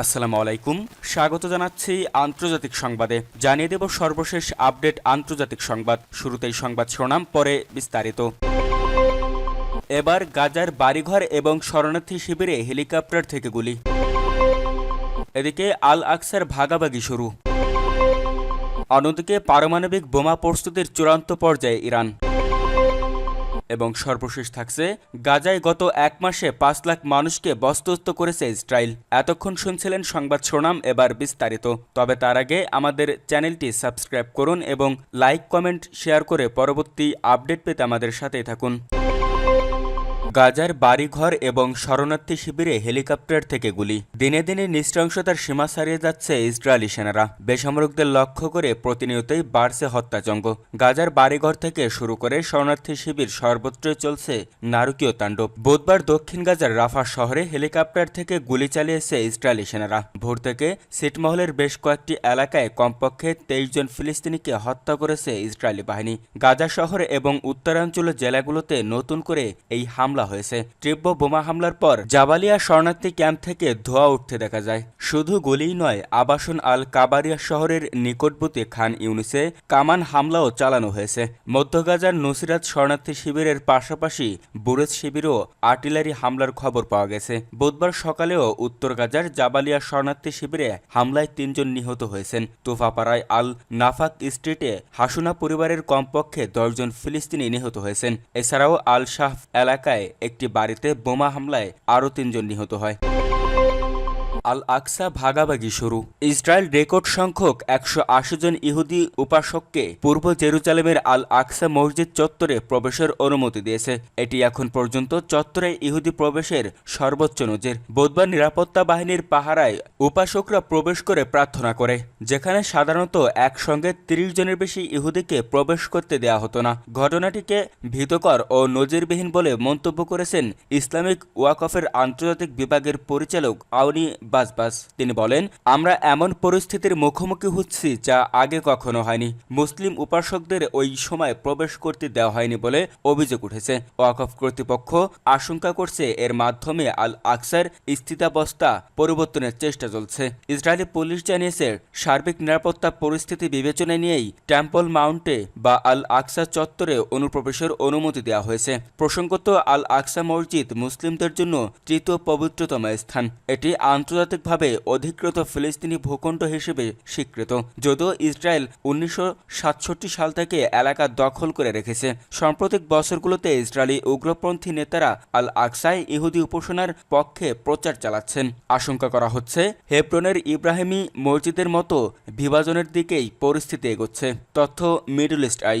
আসসালামু আলাইকুম। স্বাগত জানাচ্ছি আন্তর্জাতিক সংবাদে। জানিয়ে দেব সর্বশেষ আপডেট আন্তর্জাতিক সংবাদ। শুরুতেই সংবাদ শিরোনাম, পরে বিস্তারিত। এবার গাজার বাড়িঘর এবং শরণার্থী শিবিরে হেলিকপ্টার থেকে গুলি। এদিকে আল আকসার ভাগাভাগি শুরু। অন্যদিকে পারমাণবিক বোমা প্রস্তুতির চূড়ান্ত পর্যায়ে ইরান। এবং সর্বশেষ থাকছে, গাজায় গত এক মাসে পাঁচ লাখ মানুষকে বস্তুস্ত করেছে ইসরায়েল। এতক্ষণ শুনছিলেন সংবাদ শোনাম এবার বিস্তারিত। তবে তার আগে আমাদের চ্যানেলটি সাবস্ক্রাইব করুন এবং লাইক, কমেন্ট, শেয়ার করে পরবর্তী আপডেট পেতে আমাদের সাথেই থাকুন। গাজার বাড়িঘর এবং শরণার্থী শিবিরে হেলিকপ্টার থেকে গুলি। দিনে দিনে নৃশংসতার সীমা ছাড়িয়ে যাচ্ছে ইসরায়েলি সেনারা। বেসামরিকদের লক্ষ্য করে প্রতিনিয়তই বাড়ছে হত্যাচঙ্গ গাজার বাড়িঘর থেকে শুরু করে শরণার্থী শিবির সর্বত্রই চলছে নারকীয় তাণ্ডব। বুধবার দক্ষিণ গাজার রাফা শহরে হেলিকপ্টার থেকে গুলি চালিয়েছে ইসরায়েলি সেনারা। ভোর থেকে সিটমহলের বেশ কয়েকটি এলাকায় কমপক্ষে তেইশ জন ফিলিস্তিনিকে হত্যা করেছে ইসরায়েলি বাহিনী। গাজা শহরে এবং উত্তরাঞ্চল জেলাগুলোতে নতুন করে এই হামলা হয়েছে। তীব্র বোমা হামলার পর জাবালিয়া শরণার্থী ক্যাম্প থেকে ধোঁয়া উঠতে দেখা যায়। শুধু গুলিই নয়, আবাসন আল কাবারিয়া শহরের নিকটবর্তী খান ইউনিসে কামান হামলাও চালানো হয়েছে। মধ্য গাজার নসিরাত শরণার্থী শিবিরের পাশাপাশি বুরেজ শিবিরও আর্টিলারি হামলার খবর পাওয়া গেছে। বুধবার সকালেও উত্তর গাজার জাবালিয়া শরণার্থী শিবিরে হামলায় তিনজন নিহত হয়েছেন। তোফাপাড়ায় আল নাফাক স্ট্রিটে হাসুনা পরিবারের কমপক্ষে দশজন ফিলিস্তিনি নিহত হয়েছেন। এছাড়াও আল শাহ এলাকায় একটি বাড়িতে বোমা হামলায় আরও তিনজন নিহত হয়। আল আকসা ভাগাভাগি শুরু। ইসরায়েল রেকর্ড সংখ্যক একশো আশি জন ইহুদি উপাসককে পূর্ব জেরুজালেমের আল আকসা মসজিদ চত্বরে প্রবেশের অনুমতি দিয়েছে। এটি এখন পর্যন্ত চত্বরে ইহুদি প্রবেশের সর্বোচ্চ নজির। বুধবার নিরাপত্তা বাহিনীর পাহারায় উপাসকরা প্রবেশ করে প্রার্থনা করে, যেখানে সাধারণত একসঙ্গে তিরিশ জনের বেশি ইহুদিকে প্রবেশ করতে দেয়া হতো না। ঘটনাটিকে ভীতকর ও নজিরবিহীন বলে মন্তব্য করেছেন ইসলামিক ওয়াকফের আন্তর্জাতিক বিভাগের পরিচালক আউনি বাসবাস তিনি বলেন, আমরা এমন পরিস্থিতির মুখোমুখি হচ্ছি যা আগে কখনো হয়নি। মুসলিম উপাসকদের ওই সময় প্রবেশ করতে দেওয়া হয়নি বলে অভিযোগ উঠেছে। ওয়াকফ কর্তৃপক্ষ আশঙ্কা করছে এর মাধ্যমে আল আকসার স্থিতাবস্থা পরিবর্তনের চেষ্টা চলছে। ইসরায়েলি পুলিশ জানিয়েছে, সার্বিক নিরাপত্তা পরিস্থিতি বিবেচনায় নিয়েই টেম্পল মাউন্টে বা আল আকসা চত্বরে অনুপ্রবেশের অনুমতি দেওয়া হয়েছে। প্রসঙ্গত, আল আকসা মসজিদ মুসলিমদের জন্য তৃতীয় পবিত্রতম স্থান। এটি আন্তর্জাতিকভাবে অধিকৃত ফিলিস্তিনি ভূখণ্ড হিসেবে স্বীকৃত, যদিও ইসরায়েল উনিশশো সাতষট্টি সাল থেকে এলাকা দখল করে রেখেছে। সাম্প্রতিক বছরগুলোতে ইসরায়েলি উগ্রপন্থী নেতারা আল আকসায় ইহুদি উপাসনার পক্ষে প্রচার চালাচ্ছেন। আশঙ্কা করা হচ্ছে, হেব্রনের ইব্রাহিমী মসজিদের মতো বিভাজনের দিকেই পরিস্থিতি এগোচ্ছে। তথ্য মিডল ইস্ট আই।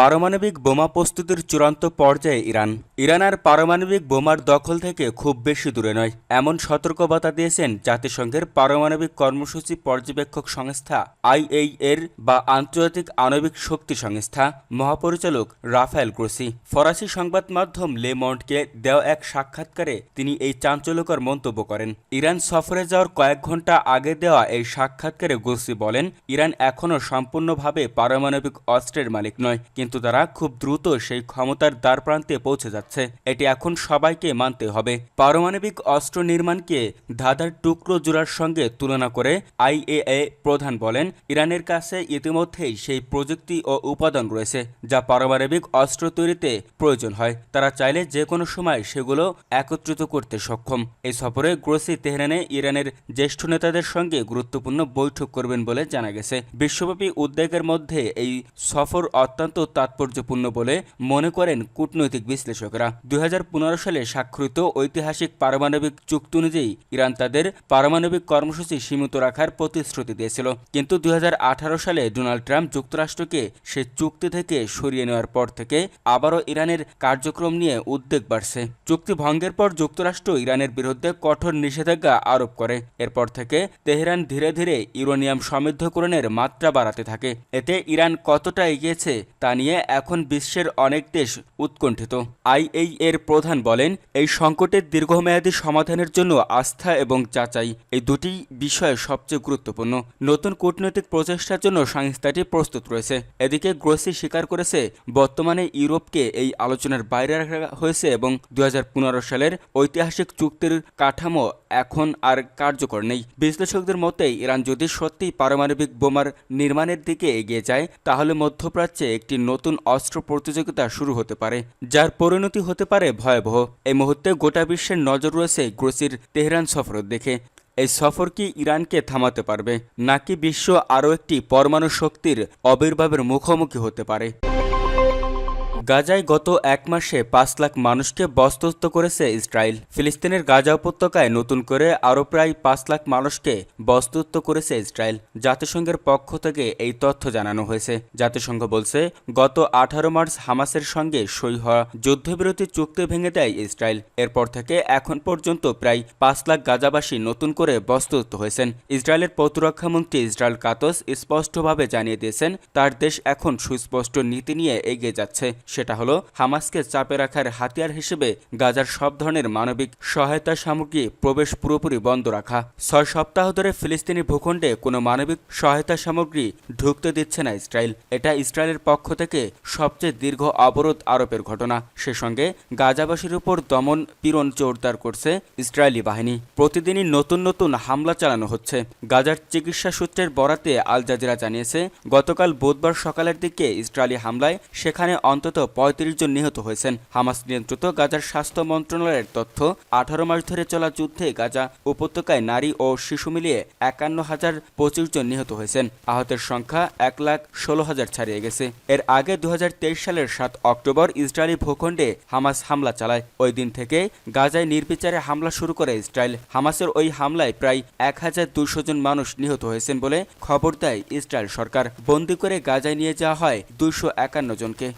পারমাণবিক বোমা প্রস্তুতির চূড়ান্ত পর্যায়ে ইরান। ইরান আর পারমাণবিক বোমার দখল থেকে খুব বেশি দূরে নয়, এমন সতর্কবার্তা দিয়েছেন জাতিসংঘের পারমাণবিক কর্মসূচি পর্যবেক্ষক সংস্থা আইএই এর বা আন্তর্জাতিক আণবিক শক্তি সংস্থা মহাপরিচালক রাফায়েল গ্রোসি। ফরাসি সংবাদ মাধ্যম লে মন্টকে দেওয়া এক সাক্ষাৎকারে তিনি এই চাঞ্চল্যকর মন্তব্য করেন। ইরান সফরে যাওয়ার কয়েক ঘণ্টা আগে দেওয়া এই সাক্ষাৎকারে গোসি বলেন, ইরান এখনও সম্পূর্ণভাবে পারমাণবিক অস্ত্রের মালিক নয় কিন্তু তারা খুব দ্রুত সেই ক্ষমতার দ্বার প্রান্তে পৌঁছে যাচ্ছে। এটি এখন সবাইকে মানতে হবে। পারমাণবিক অস্ত্র নির্মাণকে ধাঁধার টুকরো জোড়ার সঙ্গে তুলনা করে আইএএ প্রধান বলেন, ইরানের কাছে ইতিমধ্যেই সেই প্রযুক্তি ও উপাদান রয়েছে, যা পারমাণবিক অস্ত্র তৈরিতে প্রয়োজন হয়। তারা চাইলে যে কোনো সময় সেগুলো একত্রিত করতে সক্ষম। এই সফরে গ্রোসি তেহরানে ইরানের জ্যেষ্ঠ নেতাদের সঙ্গে গুরুত্বপূর্ণ বৈঠক করবেন বলে জানা গেছে। বিশ্বব্যাপী উদ্বেগের মধ্যে এই সফর অত্যন্ত তাৎপর্যপূর্ণ বলে মনে করেন কূটনৈতিক বিশ্লেষকরা। দুই হাজার পনেরো সালে স্বাক্ষরিত ঐতিহাসিক পারমাণবিক চুক্তি অনুযায়ী ইরান তাদের পারমাণবিক কর্মসূচি সীমিত রাখার প্রতিশ্রুতি দিয়েছিল। কিন্তু দুই হাজার আঠারো সালে ডোনাল্ড ট্রাম্প যুক্তরাষ্ট্রকে সে চুক্তি থেকে সরিয়ে নেওয়ার পর থেকে আবারও ইরানের কার্যক্রম নিয়ে উদ্বেগ বাড়ছে। চুক্তি ভঙ্গের পর যুক্তরাষ্ট্র ইরানের বিরুদ্ধে কঠোর নিষেধাজ্ঞা আরোপ করে। এরপর থেকে তেহরান ধীরে ধীরে ইউরোনিয়াম সমৃদ্ধকরণের মাত্রা বাড়াতে থাকে। এতে ইরান কতটা এগিয়েছে তা নিয়ে এখন বিশ্বের অনেক দেশ উৎকণ্ঠিত। আইএই এর প্রধান বলেন, এই সংকটের দীর্ঘমেয়াদী সমাধানের জন্য আস্থা এবং যাচাই, এই দুটি বিষয় সবচেয়ে গুরুত্বপূর্ণ। নতুন কূটনৈতিক প্রচেষ্টার জন্য সংস্থাটি প্রস্তুত রয়েছে। এদিকে গ্রোসি স্বীকার করেছে, বর্তমানে ইউরোপকে এই আলোচনার বাইরে রাখা হয়েছে এবং দু হাজার পনেরো সালের ঐতিহাসিক চুক্তির কাঠামো এখন আর কার্যকর নেই। বিশ্লেষকদের মতে ইরান যদি সত্যিই পারমাণবিক বোমার নির্মাণের দিকে এগিয়ে যায়, তাহলে মধ্যপ্রাচ্যে একটি নতুন অস্ত্র প্রতিযোগিতা শুরু হতে পারে, যার পরিণতি হতে পারে ভয়াবহ। এই মুহূর্তে গোটা বিশ্বের নজর রয়েছে গ্রোসির তেহরান সফরের দেখে এই সফর কি ইরানকে থামাতে পারবে, নাকি বিশ্ব আরও একটি পরমাণু শক্তির আবির্ভাবের মুখোমুখি হতে পারে? গাজায় গত এক মাসে পাঁচ লাখ মানুষকে বস্তুস্থ করেছে ইসরায়েল। ফিলিস্তিনের গাজা উপত্যকায় নতুন করে আরও প্রায় পাঁচ লাখ মানুষকে বস্তুস্থ করেছে ইসরায়েল। জাতিসংঘের পক্ষ থেকে এই তথ্য জানানো হয়েছে। জাতিসংঘ বলছে, গত আঠারো মার্চ হামাসের সঙ্গে সই হওয়া যুদ্ধবিরতি চুক্তি ভেঙে দেয় ইসরায়েল। এরপর থেকে এখন পর্যন্ত প্রায় পাঁচ লাখ গাজাবাসী নতুন করে বস্তুস্থ হয়েছেন। ইসরায়েলের প্রতিরক্ষামন্ত্রী ইসরায়েল কাতস স্পষ্টভাবে জানিয়ে দিয়েছেন, তার দেশ এখন সুস্পষ্ট নীতি নিয়ে এগিয়ে যাচ্ছে। সেটা হলো হামাসকে চাপে রাখার হাতিয়ার হিসেবে গাজার সব ধরনের মানবিক সহায়তা সামগ্রী প্রবেশ পুরোপুরি বন্ধ রাখা। ছয় সপ্তাহ ধরে ফিলিস্তিনি ভূখণ্ডে কোনো মানবিক সহায়তা সামগ্রী ঢুকতে দিচ্ছে না ইসরায়েল। এটা ইসরায়েলের পক্ষ থেকে সবচেয়ে দীর্ঘ অবরোধ আরোপের ঘটনা। সে সঙ্গে গাজাবাসীর উপর দমন পীড়ন জোরদার করছে ইসরায়েলি বাহিনী। প্রতিদিনই নতুন নতুন হামলা চালানো হচ্ছে। গাজার চিকিৎসা সূত্রের বরাতে আল জাজিরা জানিয়েছে, গতকাল বুধবার সকালের দিকে ইসরায়েলি হামলায় সেখানে অন্তত পঁয়ত্রিশ জন নিহত হয়েছেন। হামাস নিয়ন্ত্রিত গাজার স্বাস্থ্য মন্ত্রণালয়ের তথ্য, আঠারো মাস ধরে চলা যুদ্ধে গাজা উপত্যকায় নারী ও শিশু মিলিয়ে একান্ন হাজার পঁচিশ জন নিহত হয়েছেন। আহতের সংখ্যা এক লাখ ষোলো হাজার ছাড়িয়ে গেছে। এর আগে দু হাজার তেইশ সালের সাত অক্টোবর ইসরায়েলি ভূখণ্ডে হামাস হামলা চালায়। ওই দিন থেকে গাজায় নির্বিচারে হামলা শুরু করে ইসরায়েল। হামাসের ওই হামলায় প্রায় এক হাজার দুশো জন মানুষ নিহত হয়েছেন বলে খবর দেয় ইসরায়েল সরকার। বন্দি করে গাজায় নিয়ে যাওয়া হয় দুশো একান্ন জনকে।